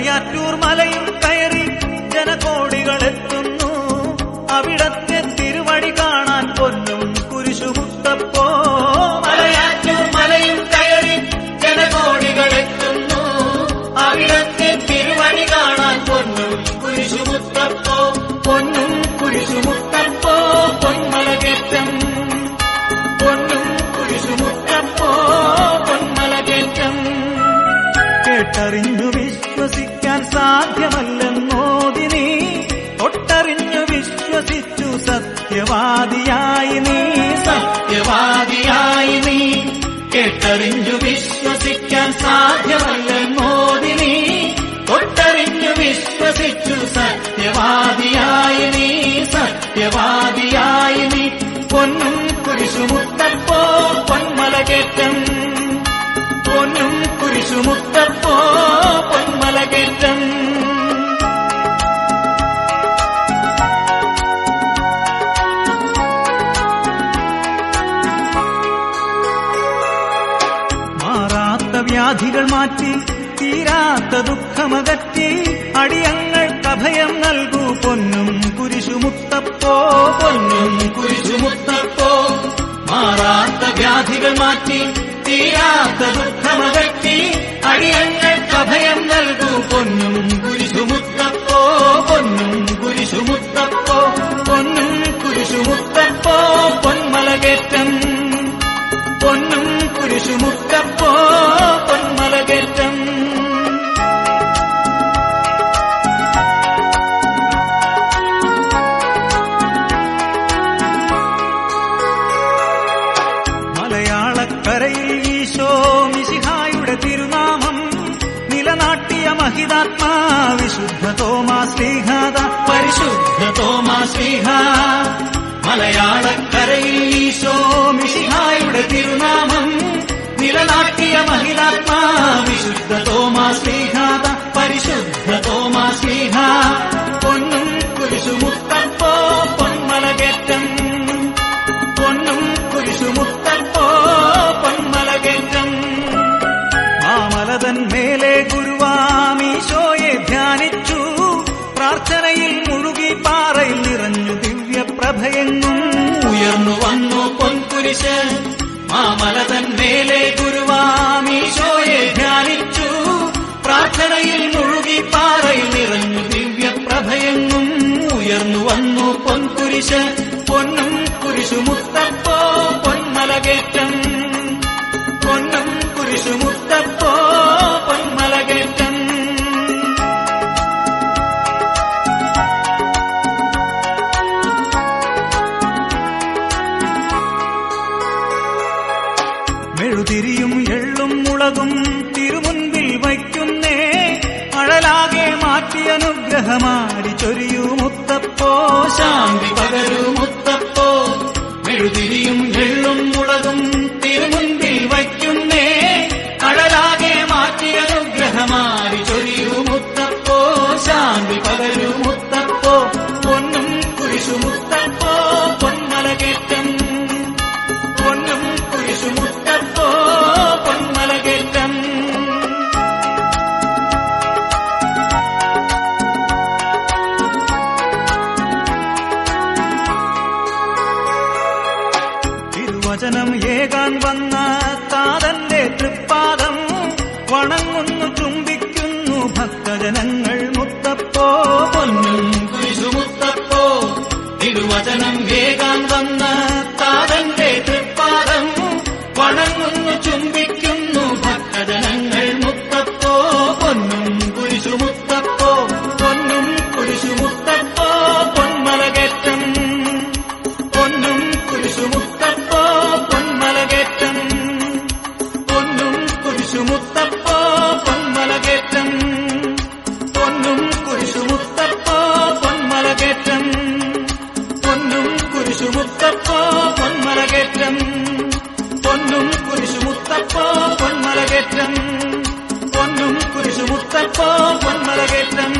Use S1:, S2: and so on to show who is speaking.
S1: മലയാറ്റൂർ മലയും കയറി ജനകോടികൾ സാധ്യമല്ലെന്നോതി നീ തൊട്ടറിഞ്ഞു വിശ്വസിച്ചു സത്യവാദിയായി നീ. സത്യവാദിയായി നീ. കേട്ടറിഞ്ഞു വിശ്വസിക്കാൻ സാധ്യമല്ലെന്നോതി നീ തൊട്ടറിഞ്ഞു വിശ്വസിച്ചു സത്യവാദിയായി നീ. സത്യവാദിയായി നീ. പൊന്നും കുരിശുമുത്തപ്പോ വ്യാധികൾ മാറ്റി തീരാത്ത ദുഃഖമകറ്റി അടിയങ്ങൾ അഭയം നൽകൂ. പൊന്നും കുരിശുമുത്തപ്പോ പൊന്നും കുരിശുമുത്തപ്പോ. മാറാത്ത വ്യാധികൾ മാറ്റി തീരാത്ത ദുഃഖമകറ്റി അടിയങ്ങൾ അഭയം നൽകൂ. പൊന്നും കുരിശുമുത്തപ്പോ പൊന്നും കുരിശുമുത്തപ്പോ. പൊന്നും കുരിശുമുത്തപ്പോ പൊന്മലകേറ്റം. പൊന്നും കുരിശുമുത്തപ്പോ. നിലനാട്ടിയ മഹിതാത്മാ വിശുദ്ധ തോമാ ശ്രീഹാദ പരിശുദ്ധ തോമാ ശ്രീഹ മലയാളക്കരയിൽ ഈശോ മിശിഹായുടെ തിരുനാമം നിലനാട്ടിയ മഹിതാത്മാ പൊൻകുരിശ് മാമലതൻ മേലെ ഗുരുവാമീശോയെ ധ്യാനിച്ചു. പ്രാർത്ഥനയിൽ മുഴുകി പാറയിൽ നിറഞ്ഞു ദിവ്യപ്രഭയെങ്ങും ഉയർന്നു വന്നു പൊൻകുരിശ്. പൊന്നും കുരിശുമുത്തപ്പോ മെഴുതിരിയും എള്ളും മുളകും തിരുമുൻപിൽ വയ്ക്കുന്നേ. അഴലാകെ മാറ്റി അനുഗ്രഹമാടി ചൊരിയൂ മുത്തപ്പോ. ശാന്തി പകരൂ മുത്തപ്പോ. എഴുതിരിയും എള്ളും മുളകും പൊന്നും കുരിശുമുത്തപ്പോ തിരുവചനം ഏകാൻ വന്ന താതന്റെ തൃപ്പാദം. വണങ്ങുന്നു ചുംബിക്കുന്നു ഭക്തജനങ്ങൾ മുത്തപ്പോ പൊന്നും കുരിശുമുത്തപ്പോ പൊന്നും കുരിശുമുത്തപ്പോ പൊന്മലകേറ്റം പൊന്നും കുരിശുമുത്തപ്പോ കുരിശുമുത്തപ്പോ പൊന്മലകേറ്റം പൊന്നും കുരിശുമുത്തപ്പോ പൊന്മലകേറ്റം